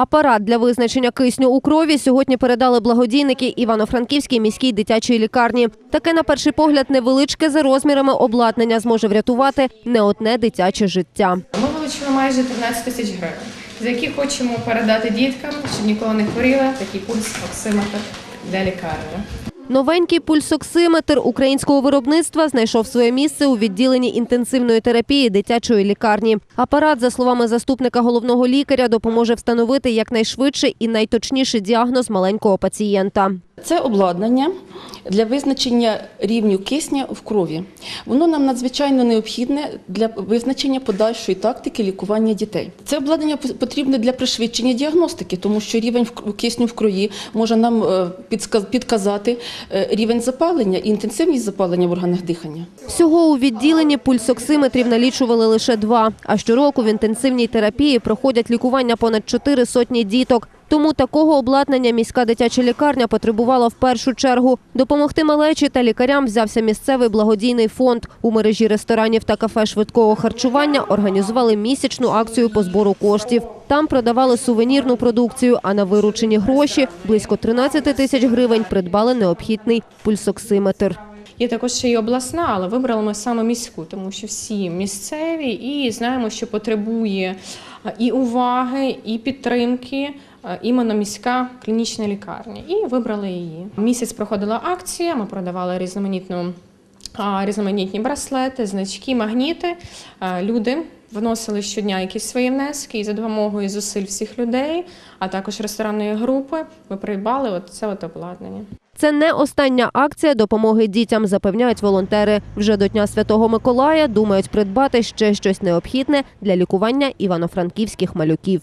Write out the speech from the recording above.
Апарат для визначення кисню у крові сьогодні передали благодійники Івано-Франківській міській дитячій лікарні. Таке, на перший погляд, невеличке за розмірами обладнання зможе врятувати не одне дитяче життя. Ми вилучили майже 13 тисяч гривень, за які хочемо передати діткам, щоб ніколи не хворіла. такий пульс оксиметр для лікарні. Новенький пульсоксиметр українського виробництва знайшов своє місце у відділенні інтенсивної терапії дитячої лікарні. Апарат, за словами заступника головного лікаря, допоможе встановити якнайшвидший і найточніший діагноз маленького пацієнта. Це обладнання для визначення рівню кисня в крові. Воно нам надзвичайно необхідне для визначення подальшої тактики лікування дітей. Це обладнання потрібне для пришвидшення діагностики, тому що рівень кисню в крові може нам е, підказати рівень запалення і інтенсивність запалення в органах дихання. Всього у відділенні пульсоксиметрів налічували лише два. А щороку в інтенсивній терапії проходять лікування понад чотири сотні діток. Тому такого обладнання міська дитяча лікарня потребувала в першу чергу. Допомогти малечі та лікарям взявся місцевий благодійний фонд. У мережі ресторанів та кафе швидкого харчування організували місячну акцію по збору коштів. Там продавали сувенірну продукцію, а на виручені гроші близько 13 тисяч гривень придбали необхідний пульсоксиметр. Є також ще й обласна, але вибрали ми саме міську, тому що всі місцеві і знаємо, що потребує і уваги, і підтримки іменно міська клінічна лікарня. І вибрали її. Місяць проходила акція, ми продавали різноманітну. Різноманітні браслети, значки, магніти. Е, Люди вносили щодня якісь свої внески і за допомогою зусиль всіх людей, а також ресторанної групи. Ми придбали це от обладнання. Це не остання акція допомоги дітям, запевняють волонтери. Вже до Дня Святого Миколая думають придбати ще щось необхідне для лікування івано-франківських малюків.